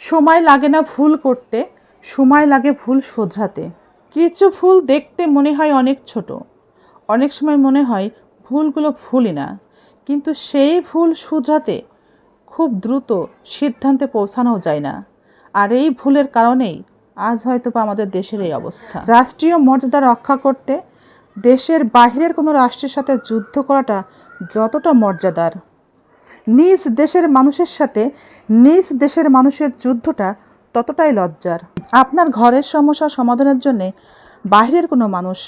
সময় লাগে না ভুল করতে, সময় লাগে ভুল শোধরাতে। কিছু ভুল দেখতে মনে হয় অনেক ছোট। অনেক সময় মনে হয় ভুলগুলো ভুলই না। কিন্তু সেই ভুল শুধরাতে খুব দ্রুত সিদ্ধান্তে পৌঁছানো যায় না। আর এই ভুলের কারণেই আজ হয়তো বা আমাদের দেশের এই অবস্থা। রাষ্ট্রীয় মর্যাদা রক্ষা করতে দেশের বাহিরের কোনো রাষ্ট্রের সাথে যুদ্ধ করাটা যতটা মর্যাদার নিজ দেশের মানুষের সাথে নিজ দেশের মানুষের যুদ্ধটা ততটাই লজ্জার। আপনার ঘরের সমস্যা সমাধানের জন্য বাইরের কোনো মানুষ,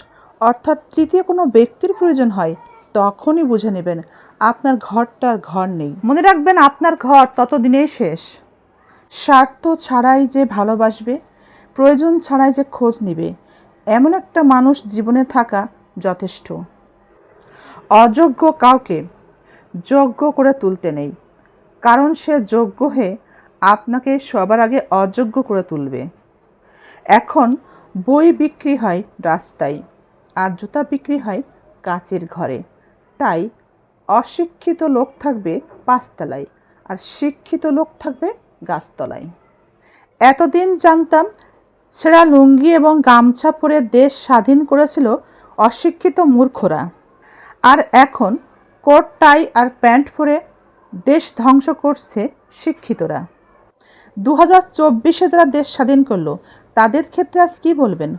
অর্থাৎ তৃতীয় কোনো ব্যক্তির প্রয়োজন হয়, তখনই বুঝে নেবেন আপনার ঘরটার ঘর নেই। মনে রাখবেন আপনার ঘর ততদিনেই শেষ। স্বার্থ ছাড়াই যে ভালোবাসবে, প্রয়োজন ছাড়াই যে খোঁজ নেবে, এমন একটা মানুষ জীবনে থাকা যথেষ্ট। অযোগ্য কাউকে যোগ্য করে তুলতে নেই। কারণ সে যোগ্য হয়ে আপনাকে সবার আগে অযোগ্য করে তুলবে। এখন বই বিক্রি হয় রাস্তায় আর জুতা বিক্রি হয় কাচের ঘরে। তাই অশিক্ষিত লোক থাকবে পাঁচতলায় আর শিক্ষিত লোক থাকবে গাছতলায়। এতদিন জানতাম ছেঁড়া লুঙ্গি এবং গামছা পরে দেশ স্বাধীন করেছিল অশিক্ষিত মূর্খরা। আর এখন কোট, টাই আর প্যান্ট পরে দেশ ধ্বংস করছে শিক্ষিতরা। দু হাজার চব্বিশে যারা দেশ স্বাধীন করল, তাদের ক্ষেত্রে আজ কী বলবেন?